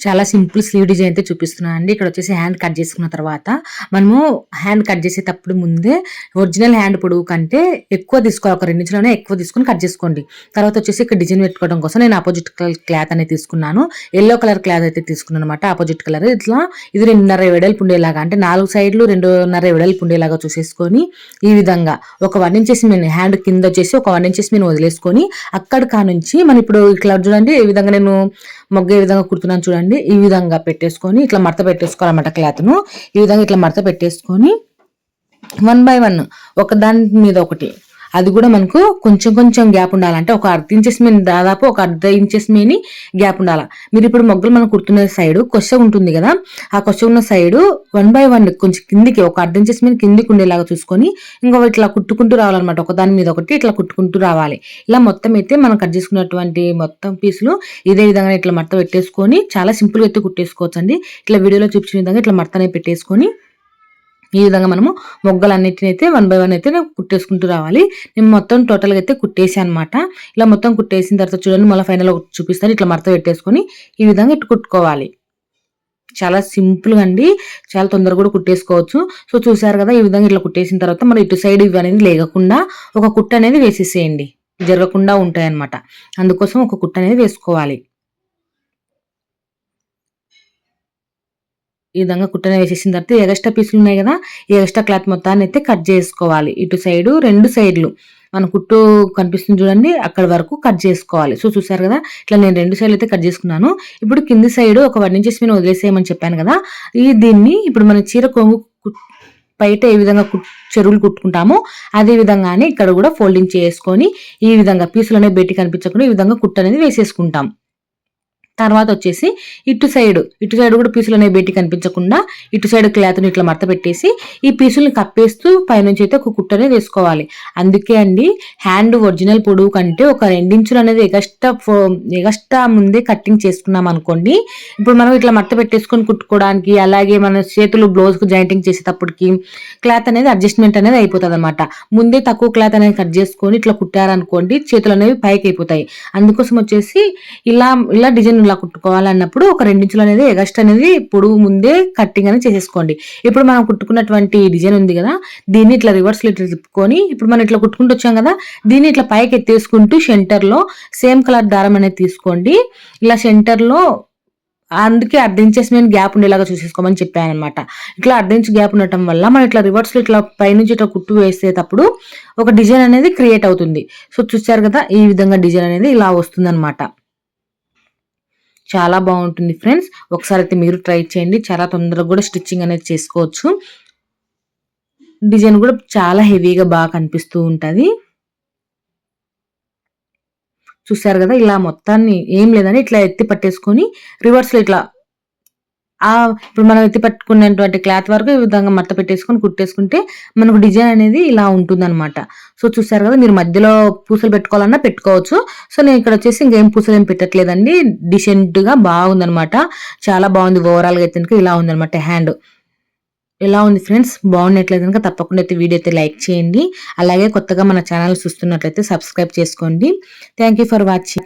చాలా simple slew design అయితే చూపిస్తున్నాను అండి. ఇక్కడ వచ్చేసి హ్యాండ్ కట్ చేసుకున్న తర్వాత మనము హ్యాండ్ కట్ చేసేటప్పుడు ముందే ఒరిజినల్ హ్యాండ్ పొడవు కంటే ఎక్కువ తీసుకోవాలి. ఒక రెండు ఇంచులోనే ఎక్కువ తీసుకొని కట్ చేసుకోండి. తర్వాత వచ్చేసి ఇక్కడ డిజైన్ పెట్టుకోవడం కోసం నేను ఆపోజిట్ కలర్ క్లాత్ అనేది తీసుకున్నాను. ఎల్లో కలర్ క్లాత్ అయితే తీసుకున్నాను అనమాట ఆపోజిట్ కలర్. ఇట్లా ఇది రెండున్నర వెడల్పు ఉండేలాగా అంటే నాలుగు సైడ్లు రెండున్నర వెడల్పు ఉండేలాగా చూసేసుకొని ఈ విధంగా ఒక వన్ ఇంచెస్ నేను హ్యాండ్ కింద వచ్చేసి ఒక వన్ ఇంచెస్ నేను వదిలేసుకొని అక్కడ కానుంచి మనం ఇప్పుడు ఇట్లా చూడండి ఈ విధంగా నేను మొగ్గ ఏ విధంగా కుడుతున్నాను చూడండి. ఈ విధంగా పెట్టేసుకొని ఇట్లా మడత పెట్టేసుకోవాలన్నమాట క్లాత్ను. ఈ విధంగా ఇట్లా మడత పెట్టేసుకొని వన్ బై వన్ ఒక దాని మీద ఒకటి అది కూడా మనకు కొంచెం కొంచెం గ్యాప్ ఉండాలంటే ఒక అర్ధ ఇంచెస్ మీద దాదాపు ఒక అర్ధ ఇంచెస్ మీని గ్యాప్ ఉండాలి. మీరు ఇప్పుడు మొగ్గలు మనం కుడుతున్న సైడ్ కొస ఉంటుంది కదా ఆ కొస ఉన్న సైడ్ వన్ బై వన్ కొంచెం కిందికి ఒక అర్ధ ఇంచెస్ మీద కిందికి ఉండేలాగా చూసుకొని ఇంకొక ఇట్లా కుట్టుకుంటూ రావాలన్నమాట. ఒక దాని మీద ఒకటి ఇట్లా కుట్టుకుంటూ రావాలి. ఇలా మొత్తం అయితే మనం కట్ చేసుకున్నటువంటి మొత్తం పీసులు ఇదే విధంగా ఇట్లా మడత పెట్టేసుకొని చాలా సింపుల్గా అయితే కుట్టేసుకోవచ్చు అండి ఇట్లా వీడియోలో చూపించిన విధంగా ఇట్లా మడతనే పెట్టేసుకొని ఈ విధంగా మనము మొగ్గలన్నిటిని అయితే వన్ బై వన్ అయితే కుట్టేసుకుంటూ రావాలి. నేను మొత్తం టోటల్గా అయితే కుట్టేసి అనమాట ఇలా మొత్తం కుట్టేసిన తర్వాత చూడండి మళ్ళీ ఫైనల్ చూపిస్తాను. ఇట్లా మడత పెట్టేసుకొని ఈ విధంగా ఇటు కుట్టుకోవాలి. చాలా సింపుల్గా అండి. చాలా తొందరగా కూడా కుట్టేసుకోవచ్చు. సో చూసారు కదా ఈ విధంగా ఇట్లా కుట్టేసిన తర్వాత మరి ఇటు సైడ్ ఇవి అనేది లేకుండా ఒక కుట్ట అనేది వేసేసేయండి. జరగకుండా ఉంటాయనమాట అందుకోసం ఒక కుట్ట అనేది వేసుకోవాలి. ఈ విధంగా కుట్టన వేసేసిన తర్వాత ఎగస్ట్రా పీసులు ఉన్నాయి కదా ఈ ఎగస్ట్రా క్లాత్ మొత్తాన్ని అయితే కట్ చేసుకోవాలి. ఇటు సైడు రెండు సైడ్లు. మన కుట్టు కనిపిస్తుంది చూడండి అక్కడ వరకు కట్ చేసుకోవాలి. సో చూసారు కదా ఇట్లా నేను రెండు సైడ్లు అయితే కట్ చేసుకున్నాను. ఇప్పుడు కింది సైడ్ ఒక వన్ ఇంచెస్ మీద వదిలేసేయమని చెప్పాను కదా ఈ దీన్ని ఇప్పుడు మన చీర కొంగు బయట ఏ విధంగా చెరువులు కుట్టుకుంటామో అదే విధంగానే ఇక్కడ కూడా ఫోల్డింగ్ చేసుకొని ఈ విధంగా పీసులు అనేవి బయటికి కనిపించకుండా ఈ విధంగా కుట్టు అనేది వేసేసుకుంటాం. తర్వాత వచ్చేసి ఇటు సైడ్ ఇటు సైడ్ కూడా పీసులు అనేవి బయటికి కనిపించకుండా ఇటు సైడ్ క్లాత్ని ఇట్లా మడత పెట్టేసి ఈ పీసుల్ని కప్పేస్తూ పైనుంచి అయితే ఒక కుట్టనే వేసుకోవాలి. అందుకే అండి హ్యాండ్ ఒరిజినల్ పొడవు కంటే ఒక రెండించులు అనేది ఎగస్ట్రా ఎగస్ట్రా ముందే కట్టింగ్ చేసుకున్నాం అనుకోండి ఇప్పుడు మనం ఇట్లా మడత పెట్టేసుకొని కుట్టుకోవడానికి అలాగే మన చేతులు బ్లౌజ్కు జాయింటింగ్ చేసేటప్పటికి క్లాత్ అనేది అడ్జస్ట్మెంట్ అనేది అయిపోతుంది అనమాట ముందే తక్కువ క్లాత్ అనేది కట్ చేసుకొని ఇట్లా కుట్టారనుకోండి చేతులు అనేవి పైకి అయిపోతాయి అందుకోసం వచ్చేసి ఇలా ఇలా డిజైన్ ఇలా కుట్టుకోవాలన్నప్పుడు ఒక రెండించులు అనేది ఎగస్ట్ అనేది పొడుగు ముందే కట్టింగ్ అనేది చేసేసుకోండి. ఇప్పుడు మనం కుట్టుకున్నటువంటి డిజైన్ ఉంది కదా దీన్ని ఇట్లా రివర్స్ ఇట్లా తిప్పుకొని ఇప్పుడు మనం ఇట్లా కుట్టుకుంటూ వచ్చాం కదా దీన్ని ఇట్లా పైకి ఎత్తేసుకుంటూ సెంటర్లో సేమ్ కలర్ దారం అనేది తీసుకోండి. ఇలా సెంటర్లో అందుకే అర్ధ ఇంచెస్ గ్యాప్ ఉండేలాగా చూసేసుకోమని చెప్పాను అనమాట ఇట్లా అర్ధ ఇంచ్ గ్యాప్ ఉండటం వల్ల మనం ఇట్లా రివర్స్లో ఇట్లా పైనుంచి ఇట్లా కుట్టు వేసేటప్పుడు ఒక డిజైన్ అనేది క్రియేట్ అవుతుంది. సో చూసారు కదా ఈ విధంగా డిజైన్ అనేది ఇలా వస్తుంది అనమాట చాలా బాగుంటుంది ఫ్రెండ్స్. ఒకసారి అయితే మీరు ట్రై చేయండి. చాలా తొందరగా కూడా స్టిచ్చింగ్ అనేది చేసుకోవచ్చు. డిజైన్ కూడా చాలా హెవీగా బాగా కనిపిస్తూ ఉంటుంది. చూసారు కదా ఇలా మొత్తాన్ని ఏం లేదని ఇట్లా ఎత్తి పట్టేసుకొని రివర్స్లో ఇట్లా ఆ ఇప్పుడు మనం ఎత్తి పట్టుకున్నటువంటి క్లాత్ వరకు ఈ విధంగా మట్ట పెట్టేసుకొని కుట్టేసుకుంటే మనకు డిజైన్ అనేది ఇలా ఉంటుందన్నమాట. సో చూసారు కదా మీరు మధ్యలో పూసలు పెట్టుకోవాలన్నా పెట్టుకోవచ్చు. సో నేను ఇక్కడ వచ్చేసి ఇంకేం పూసలు ఏం పెట్టట్లేదండి. డిసెంట్గా బాగుందనమాట చాలా బాగుంది. ఓవరాల్గా అయితే ఇలా ఉందనమాట హ్యాండ్. ఎలా ఉంది ఫ్రెండ్స్. బాగున్నట్లయితే కనుక తప్పకుండా అయితే వీడియో అయితే లైక్ చేయండి. అలాగే కొత్తగా మన ఛానల్ చూస్తున్నట్లయితే సబ్స్క్రైబ్ చేసుకోండి. Thank for watching